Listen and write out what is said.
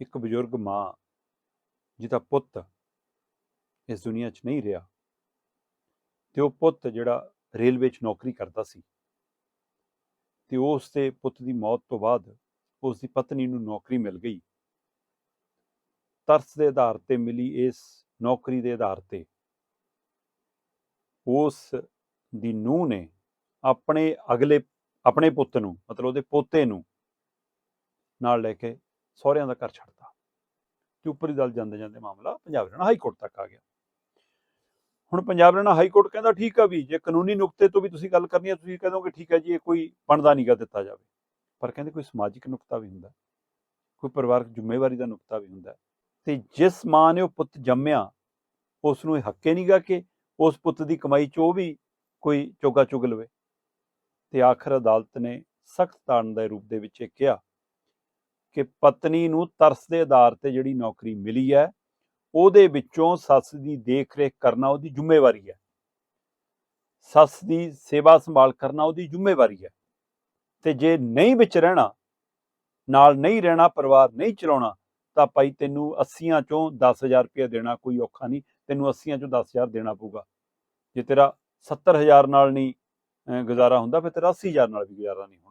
ਇੱਕ ਬਜ਼ੁਰਗ ਮਾਂ, ਜਿਹਦਾ ਪੁੱਤ ਇਸ ਦੁਨੀਆ 'ਚ ਨਹੀਂ ਰਿਹਾ, ਤੇ ਉਹ ਪੁੱਤ ਜਿਹੜਾ ਰੇਲਵੇ 'ਚ ਨੌਕਰੀ ਕਰਦਾ ਸੀ, ਤੇ ਉਸ ਦੇ ਪੁੱਤ ਦੀ ਮੌਤ ਤੋਂ ਬਾਅਦ ਉਸ ਦੀ ਪਤਨੀ ਨੂੰ ਨੌਕਰੀ ਮਿਲ ਗਈ। ਤਰਸ ਦੇ ਆਧਾਰ ਤੇ ਮਿਲੀ ਇਸ ਨੌਕਰੀ ਦੇ ਆਧਾਰ ਤੇ। ਉਸ ਦੀ ਨੂੰਹ ਨੇ ਆਪਣੇ ਅਗਲੇ, ਆਪਣੇ ਪੁੱਤ ਨੂੰ, ਮਤਲਬ ਉਹਦੇ ਪੋਤੇ ਨੂੰ ਨਾਲ ਲੈ ਕੇ ਸਹੁਰਿਆਂ ਦਾ ਘਰ ਛੱਡਤਾ। ਤੇ ਉੱਪਰੀ ਦਲ ਜਾਂਦੇ ਜਾਂਦੇ ਮਾਮਲਾ ਪੰਜਾਬ ਹਰਿਆਣਾ ਹਾਈ ਕੋਰਟ ਤੱਕ ਆ ਗਿਆ। ਹੁਣ ਪੰਜਾਬ ਹਰਿਆਣਾ ਹਾਈ ਕੋਰਟ ਕਹਿੰਦਾ ਠੀਕ ਆ ਵੀ ਜੇ ਕਾਨੂੰਨੀ ਨੁਕਤੇ ਤੋਂ ਵੀ ਤੁਸੀਂ ਗੱਲ ਕਰਨੀ ਹੈ ਤੁਸੀਂ ਕਹਿ ਦੋਗੇ ਠੀਕ ਹੈ ਜੀ, ਇਹ ਕੋਈ ਬਣਦਾ ਨਹੀਂਗਾ ਦਿੱਤਾ ਜਾਵੇ। ਪਰ ਕਹਿੰਦੇ ਕੋਈ ਸਮਾਜਿਕ ਨੁਕਤਾ ਵੀ ਹੁੰਦਾ, ਕੋਈ ਪਰਿਵਾਰਕ ਜ਼ਿੰਮੇਵਾਰੀ ਦਾ ਨੁਕਤਾ ਵੀ ਹੁੰਦਾ। ਤੇ ਜਿਸ ਮਾਂ ਨੇ ਉਹ ਪੁੱਤ ਜੰਮਿਆ ਉਸ ਨੂੰ ਇਹ ਹੱਕੇ ਨਹੀਂਗਾ ਕਿ ਉਸ ਪੁੱਤ ਦੀ ਕਮਾਈ ਚੋਂ ਉਹ ਵੀ ਕੋਈ ਚੋਗਾ ਚੁਗ ਲਵੇ। ਤੇ ਆਖਰ ਅਦਾਲਤ ਨੇ ਸਖਤ ਤਾੜਨ ਦੇ ਰੂਪ ਦੇ ਵਿੱਚ ਇਹ ਕਿਹਾ ਕਿ ਪਤਨੀ ਨੂੰ ਤਰਸ ਦੇ ਆਧਾਰ ਤੇ ਜਿਹੜੀ ਨੌਕਰੀ ਮਿਲੀ ਹੈ, ਉਹਦੇ ਵਿੱਚੋਂ ਸੱਸ ਦੀ ਦੇਖ-ਰੇਖ ਕਰਨਾ ਉਹਦੀ ਜ਼ਿੰਮੇਵਾਰੀ ਹੈ। ਸੱਸ ਦੀ ਸੇਵਾ ਸੰਭਾਲ ਕਰਨਾ ਉਹਦੀ ਜ਼ਿੰਮੇਵਾਰੀ ਹੈ। ਤੇ ਜੇ ਨਹੀਂ ਵਿੱਚ ਰਹਿਣਾ, ਨਾਲ ਨਹੀਂ ਰਹਿਣਾ, ਪਰਿਵਾਰ ਨਹੀਂ ਚਲਾਉਣਾ, ਤਾਂ ਭਾਈ ਤੈਨੂੰ 80ਾਂ ਚੋਂ 10000 ਰੁਪਏ ਦੇਣਾ ਕੋਈ ਔਖਾ ਨਹੀਂ, ਤੈਨੂੰ 80ਾਂ ਚੋਂ 10000 ਦੇਣਾ ਪਊਗਾ। ਜੇ ਤੇਰਾ 70000 ਨਾਲ ਨਹੀਂ ਗੁਜ਼ਾਰਾ ਹੁੰਦਾ, ਫਿਰ ਤੇਰਾ 80000 ਨਾਲ ਵੀ ਗੁਜ਼ਾਰਾ ਨਹੀਂ ਹੋਣਾ।